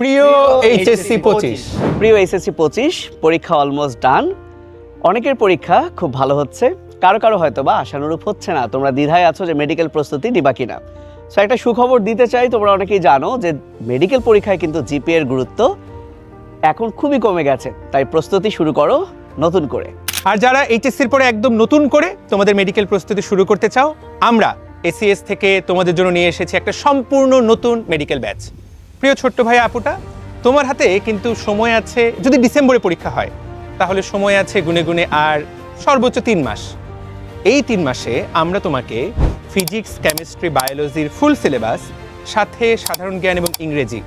প্রিয় এইচএসসি পঁচিশ। প্রিয় এসএসসি পঁচিশ পরীক্ষা অলমোস্ট ডান অনেকের পরীক্ষা খুব ভালো হচ্ছে। কারও কারও হয়তো বা আশানুরূপ হচ্ছে না। তোমরা দ্বিধায় আছো যে মেডিকেল প্রস্তুতি নিবা কিনা। সো একটা সুখবর দিতে চাই তোমরা অনেকেই জানো যে মেডিকেল পরীক্ষায় কিন্তু জিপি এর গুরুত্ব এখন খুবই কমে গেছে। তাই প্রস্তুতি শুরু করো নতুন করে। আর যারা এইচএসসির পরে একদম নতুন করে তোমাদের মেডিকেল প্রস্তুতি শুরু করতে চাও আমরা এসিএস থেকে তোমাদের জন্য নিয়ে এসেছি একটা সম্পূর্ণ নতুন মেডিকেল ব্যাচ প্রিয় ছোট্ট ভাই, আপুটা, তোমার হাতে কিন্তু সময় আছে, যদি ডিসেম্বরে পরীক্ষা হয়, তাহলে সময় আছে গুনে গুনে আর সর্বোচ্চ তিন মাস। এই তিন মাসে আমরা তোমাকে ফিজিক্স, কেমিস্ট্রি, বায়োলজির ফুল সিলেবাস, সাথে সাধারণ জ্ঞান এবং ইংরেজি,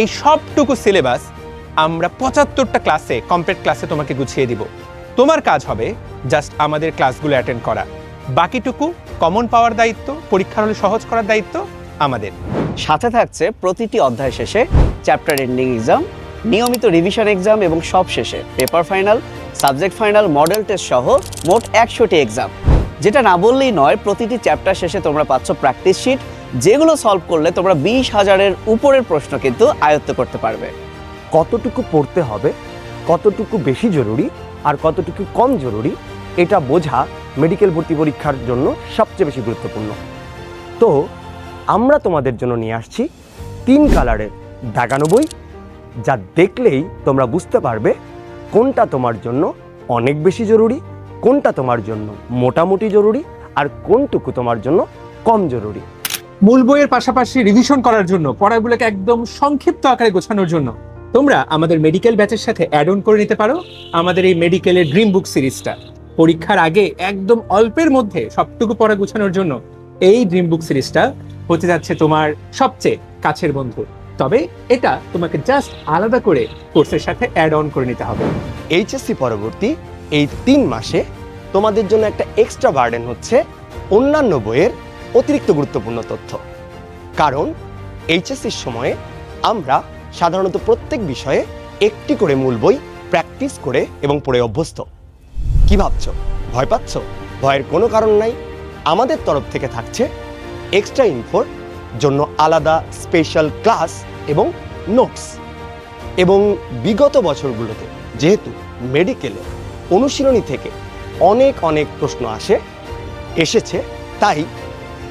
এই সবটুকু সিলেবাস আমরা পঁচাত্তরটা ক্লাসে, কমপ্লিট ক্লাসে তোমাকে গুছিয়ে দিব। তোমার কাজ হবে জাস্ট আমাদের ক্লাসগুলো অ্যাটেন্ড করা। বাকিটুকু কমন পাওয়ার দায়িত্ব, পরীক্ষার হলে সহজ করার দায়িত্ব আমাদের। সাথে থাকছে প্রতিটি অধ্যায় শেষে চ্যাপ্টার এন্ডিং এক্সাম, নিয়মিত রিভিশন এক্সাম এবং সব শেষে paper final subject final model test সহ মোট একশোটি এক্সাম। যেটা না বললেই নয়, প্রতিটি চ্যাপ্টার শেষে তোমরা পাচ্ছ প্র্যাকটিস শিট যেগুলো সলভ করলে তোমরা বিশ হাজারের উপরের প্রশ্ন কিন্তু আয়ত্ত করতে পারবে। কতটুকু পড়তে হবে, কতটুকু বেশি জরুরি আর কতটুকু কম জরুরি, এটা বোঝা মেডিকেল ভর্তি পরীক্ষার জন্য সবচেয়ে বেশি গুরুত্বপূর্ণ। তো আমরা তোমাদের জন্য নিয়ে আসছি তিন কালারের দাগানো বই, যা দেখলেই তোমরা বুঝতে পারবে কোনটা তোমার জন্য অনেক বেশি জরুরি, কোনটা তোমার জন্য মোটামুটি জরুরি, আর কোনটুকু তোমার জন্য কম জরুরি। মূল বইয়ের পাশাপাশি রিভিশন করার জন্য, পড়াগুলোকে একদম সংক্ষিপ্ত আকারে গোছানোর জন্য। তোমরা আমাদের মেডিকেল ব্যাচের সাথে অ্যাড অন করে নিতে পারো, আমাদের এই মেডিকেলের ড্রিম বুক সিরিজটা পরীক্ষার আগে একদম অল্পের মধ্যে সবটুকু পড়া গোছানোর জন্য এই ড্রিম বুক সিরিজটা হতে যাচ্ছে তোমার সবচেয়ে কাছের বন্ধু। তবে এটা তোমাকে জাস্ট আলাদা করে কোর্সের সাথে অ্যাড অন করে নিতে হবে। এইচএসসি পরবর্তী এই তিন মাসে তোমাদের জন্য একটা এক্সট্রা বার্ডেন হচ্ছে অন্যান্য বইয়ের অতিরিক্ত গুরুত্বপূর্ণ তথ্য। কারণ এইচএসসির সময়ে আমরা সাধারণত প্রত্যেক বিষয়ে একটি করে মূল বই প্র্যাকটিস করে এবং পড়ে অভ্যস্ত। কি ভাবছ? ভয় পাচ্ছ? ভয়ের কোনো কারণ নাই? আমাদের তরফ থেকে থাকছে এক্সট্রা ইনফোর জন্য আলাদা স্পেশাল ক্লাস এবং নোটস এবং বিগত বছরগুলোতে যেহেতু মেডিকেলে অনুশীলনী থেকে অনেক অনেক প্রশ্ন আসে, এসেছে, তাই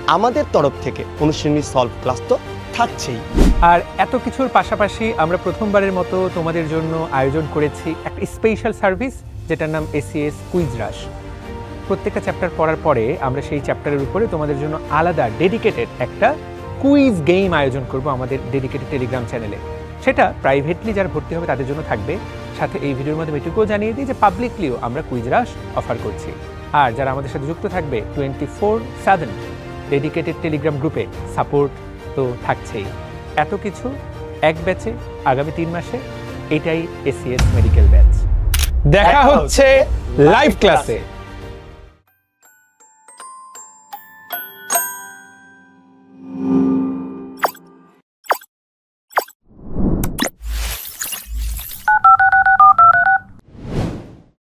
আমাদের তরফ থেকে অনুশীলনী সলভ ক্লাস তো থাকছেই। আর এত কিছুর পাশাপাশি আমরা প্রথমবারের মতো তোমাদের জন্য আয়োজন করেছি একটা স্পেশাল সার্ভিস যেটার নাম এসিএস কুইজ রাশ প্রত্যেকটা চ্যাপ্টার পড়ার পরে আমরা সেই চ্যাপ্টারের উপরে তোমাদের জন্য আলাদা ডেডিকেটেড একটা কুইজ গেম আয়োজন করব আমাদের ডেডিকেটেড টেলিগ্রাম চ্যানেলে সেটা প্রাইভেটলি যারা ভর্তি হবে তাদের জন্য থাকবে। সাথে এই ভিডিওর মাধ্যমে এটুকুও জানিয়ে দিই যে পাবলিকলিও আমরা কুইজ রাশ অফার করছি। আর যারা আমাদের সাথে যুক্ত থাকবে twenty four seven dedicated Telegram গ্রুপে সাপোর্ট তো থাকছেই। এত কিছু এক ব্যাচে আগামী তিন মাসে এটাই এসিএস মেডিকেল ব্যাচ দেখা হচ্ছে লাইভ ক্লাসে